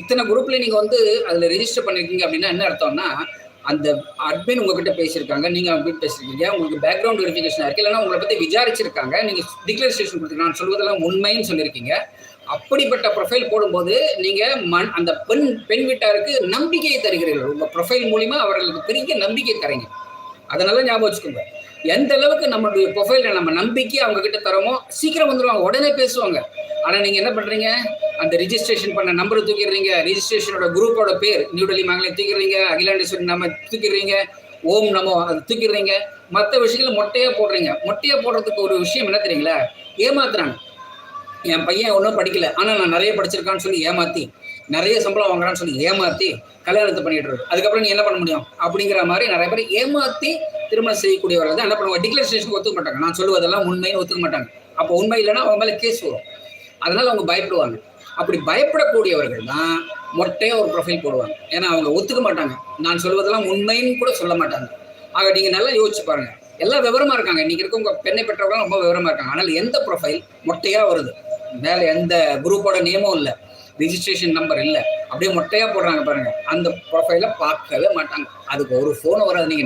இத்தனை குரூப்ல நீங்க வந்து அதுல ரெஜிஸ்டர் பண்ணிருக்கீங்க அப்படின்னா என்ன அர்த்தம்னா அந்த அட்மின் உங்ககிட்ட பேசியிருக்காங்க நீங்க அவங்க கிட்ட பேசிருக்கீங்க உங்களுக்கு பேக்ரவுண்ட் வெரிஃபிகேஷன் இருக்கு இல்லைன்னா உங்களை பத்தி விசாரிச்சிருக்காங்க நீங்க டிக்ளரேஷன் கொடுத்து நான் சொல்வதெல்லாம் உண்மைன்னு சொல்லியிருக்கீங்க. அப்படிப்பட்ட ப்ரொஃபைல் போடும்போது நீங்க மண் அந்த பெண் பெண் வீட்டாருக்கு நம்பிக்கையை தருகிறீர்கள். உங்க ப்ரொஃபைல் மூலியமா அவர்களுக்கு பெரிய நம்பிக்கை தரீங்க. அதனால ஞாபகம் வச்சுக்கோங்க. எந்த அளவுக்கு நம்மளுடைய ப்ரொஃபைல நம்ம நம்பிக்கை அவங்க கிட்ட தரோமோ சீக்கிரம் வந்துடுவாங்க உடனே பேசுவாங்க. ஆனால் நீங்கள் என்ன பண்ணுறீங்க அந்த ரிஜிஸ்ட்ரேஷன் பண்ண நம்பரை தூக்கிடுறீங்க. ரிஜிஸ்ட்ரேஷனோட குரூப்போட பேர் நியூ டெல்லி மேங்களே தூக்கிடுறீங்க. அகிலாண்டேஸ்வரி நம்ம தூக்கிடுறீங்க. ஓம் நமோ அது தூக்கிடுறீங்க. மற்ற விஷயங்களை மொட்டையாக போடுறீங்க. மொட்டையாக போடுறதுக்கு ஒரு விஷயம் என்ன தெரியுங்களா? ஏமாத்துறாங்க. என் பையன் ஒன்றும் படிக்கல. ஆனால் நான் நிறைய படிச்சிருக்கான்னு சொல்லி ஏமாற்றி நிறைய சம்பளம் வாங்குறான்னு சொல்லி ஏமாற்றி கல்யாணத்தை பண்ணிட்டு இருக்கு அதுக்கப்புறம் நீ என்ன பண்ண முடியும்? அப்படிங்கிற மாதிரி நிறைய பேர் ஏமாற்றி திருமணம் செய்யக்கூடியவர்கள் தான் என்ன பண்ணுவாங்க? டிக்ளரேஷனுக்கு ஒத்துக்க மாட்டாங்க. நான் சொல்லுவதெல்லாம் உண்மைன்னு ஒத்துக்க மாட்டாங்க. அப்போ உண்மை இல்லைன்னா அவங்க மேலே கேஸ் வரும். அதனால அவங்க பயப்படுவாங்க. அப்படி பயப்படக்கூடியவர்கள் தான் மொட்டையா ஒரு ப்ரொஃபைல் போடுவாங்க. ஏன்னா அவங்க ஒத்துக்க மாட்டாங்க. நான் சொல்வதெல்லாம் உண்மைன்னு கூட சொல்ல மாட்டாங்க. ஆக நீங்க நல்லா யோசிச்சு பாருங்க. எல்லாம் விவரமா இருக்காங்க. இன்னைக்கு இருக்க உங்க பெண்ணை பெற்றவங்க ரொம்ப விவரமா இருக்காங்க. ஆனால் எந்த ப்ரொஃபைல் மொட்டையா வருது? மேல எந்த குரூப்போட நேமும் இல்லை. ரிஜிஸ்ட்ரேஷன் நம்பர் இல்லை. அப்படியே மொட்டையா போடுறாங்க பாருங்க. அந்த ப்ரொஃபைலை பார்க்கவே மாட்டாங்க. அதுக்கு ஒரு ஃபோன் வராது. நீங்க